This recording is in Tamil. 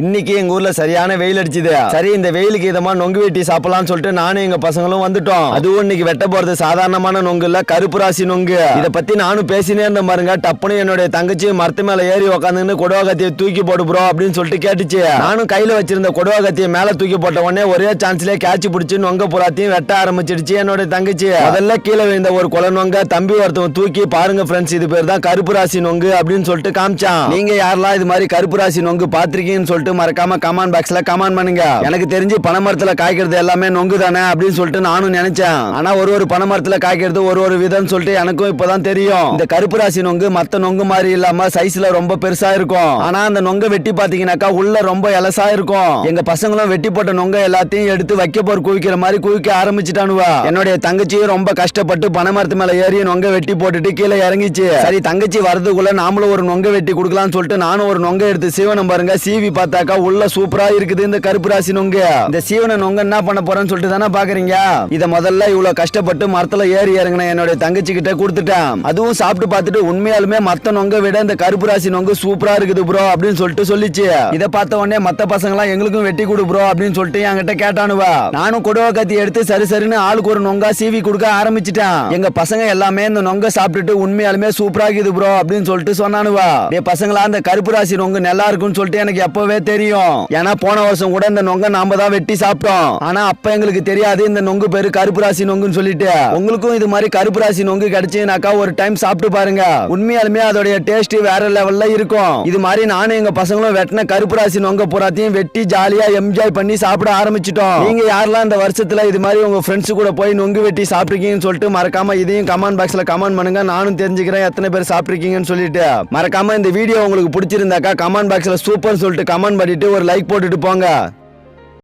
இன்னைக்கு எங்க ஊர்ல சரியான வெயில் அடிச்சுது. சரி இந்த வெயிலுக்கு இதமா நொங்கு வெட்டி சாப்பிடலாம்னு சொல்லிட்டு நானும் எங்க பசங்களும் வந்துட்டோம். அதுவும் இன்னைக்கு வெட்ட போறது சாதாரணமான நொங்கு இல்ல கருப்பு ராசி நொங்கு. இத பத்தி நானும் பேசினே இருந்த பாருங்க. டப்புனு என்னுடைய தங்கச்சி மரத்து மேல ஏறி உக்காந்துன்னு கொடுவா கத்தியை தூக்கி போடு ப்ரோ அப்படின்னு சொல்லிட்டு கேட்டுச்சு. நானும் கையில வச்சிருந்த கொடுவா கத்தியை மேல தூக்கி போட்ட உடனே ஒரே சான்ஸ்லயே கேட்ச் பிடிச்சி நொங்க புறாத்தையும் வெட்ட ஆரம்பிச்சிடுச்சு என்னுடைய தங்கச்சி. அதெல்லாம் கீழே விழுந்த ஒரு குல நொங்க தம்பி ஒருத்தவன் தூக்கி பாருங்க ஃப்ரெண்ட்ஸ் இது பேர் தான் கருப்பு ராசி நொங்கு அப்படின்னு சொல்லிட்டு காமிச்சான். நீங்க யாரெல்லாம் இது மாதிரி கருப்பு ராசி நொங்கு பாத்திருக்கீங்கன்னு சொல்லிட்டு மறக்காம கமெண்ட் பாக்ஸ்ல கமெண்ட் பண்ணுங்க. எனக்கு தெரிஞ்சு பனைமரத்துல காய்க்கிறது எல்லாமே நொங்கு தானே அப்படின்னு சொல்லிட்டு நானும் நினைச்சேன். ஆனா ஒரு ஒரு பனைமரத்துல காய்க்கிறது ஒரு ஒரு விதம்னு சொல்லிட்டு எனக்கும் இப்பதான் தெரியும். இந்த கருப்பு ராசி நொங்கு மத்த நொங்கு மாதிரி இல்லாம சைஸ்ல ரொம்ப பெருசா இருக்கும். ஆனா அந்த நொங்க வெட்டி பாத்தீங்கன்னாக்கா உள்ள ரொம்ப எலசா இருக்கும். எங்க பசங்களும் வெட்டி போட்ட நொங்க எல்லாத்தையும் எடுத்து வைக்க போர் குவிக்கிற மாதிரி குவிக்க ஆரம்பிச்சுட்டானுவா. என்னுடைய தங்கச்சியும் ரொம்ப கஷ்டப்பட்டு பனைமரத்து மேல ஏறி நொங்க வெட்டி போட்டுட்டு கீழே இறங்கிச்சு. சரி தங்கச்சி வரதுக்குள்ள நாமளும் ஒரு நொங்க வெட்டி கொடுக்கலாம்னு சொல்லிட்டு நானும் ஒரு நொங்க எடுத்து சீவனம் பாருங்க சீவி பார்த்தாக்கா உள்ள சூப்பரா இருக்குது இந்த கருப்பு ராசி நொங்கு. இந்த சீவன நொங்க என்ன பண்ண போறேன்னு சொல்லிட்டு தானே பாக்குறீங்க? இத முதல்ல இவ்வளவு கஷ்டப்பட்டு மரத்துல ஏறி இறங்கின என்னுடைய தங்கச்சி கிட்ட கொடுத்துட்டேன். அதுவும் சாப்பிட்டு பார்த்துட்டு உண்மையாலுமே மத்த நொங்க விட இந்த கருப்பு ராசி நொங்கு சூப்பரா இருக்குது ப்ரோ அப்படின்னு சொல்லிட்டு சொல்லிச்சு. இதை பார்த்த உடனே மத்த பசங்க எல்லாம் எங்களுக்கும் வெட்டி கொடு ப்ரோ அப்படின்னு சொல்லிட்டு என்கிட்ட கேட்டானுவா. நானும் கொடுவ கத்தி எடுத்து சரி சரின்னு ஆளுக்கு ஒரு நொங்கா சீவி கொடுக்க ஆரம்பிச்சிட்டேன். எங்க பசங்க எல்லாமே இந்த நொங்க சாப்பிட்டுட்டு உண்மையாலுமே சூப்பரா இருக்குது ப்ரோ அப்படின்னு சொல்லிட்டு சொன்னானுவா. என் பசங்களா அந்த கருப்பு ராசி நொங்கு நல்லா இருக்கும்னு சொல்லிட்டு எனக்கு எப்பவே தெரியும். ஏன்னா போன வருஷம் கூட இந்த நொங்க நாம தான் வெட்டி சாப்பிட்டோம். ஆனா அப்ப எங்களுக்கு தெரியாது இந்த நொங்கு பேரு கருப்பு ராசி நொங்குன்னு சொல்லிட்டு. உங்களுக்கும் இது மாதிரி கருப்பு ராசி நொங்கு கிடைச்சதுனாக்கா ஒரு டைம் சாப்பிட்டு பாருங்க. உண்மையாலுமே அதோடைய டேஸ்ட் வேற லெவல்ல இருக்கும். இது மாதிரி நானும் எங்க பசங்களும் வெட்டின கருப்பு ராசி நொங்க பூராத்தையும் வெட்டி ஜாலியா என்ஜாய் பண்ணி சாப்பிட ஆரம்பிச்சிட்டோம். நீங்க யாரெல்லாம் இந்த வருஷத்துல இது மாதிரி உங்க ஃப்ரெண்ட்ஸ் கூட போய் நொங்கு வெட்டி சாப்பிட்ருக்கீங்கன்னு சொல்லிட்டு மறக்காம இதையும் கமெண்ட் பாக்ஸ்ல கமெண்ட் பண்ணுங்க. நானும் தெரிஞ்சுக்கிறேன் எத்தனை பேர் சாப்பிட்ருக்கீங்கன்னு சொல்லிட்டு. மறக்காம இந்த வீடியோ உங்களுக்கு பிடிச்சிருந்தாக்கா கமெண்ட் பாக்ஸ்ல சூப்பர் சொல்லிட்டு கமெண்ட் கமெண்ட் பண்ணிட்டு ஒரு லைக் போட்டுட்டு போங்க.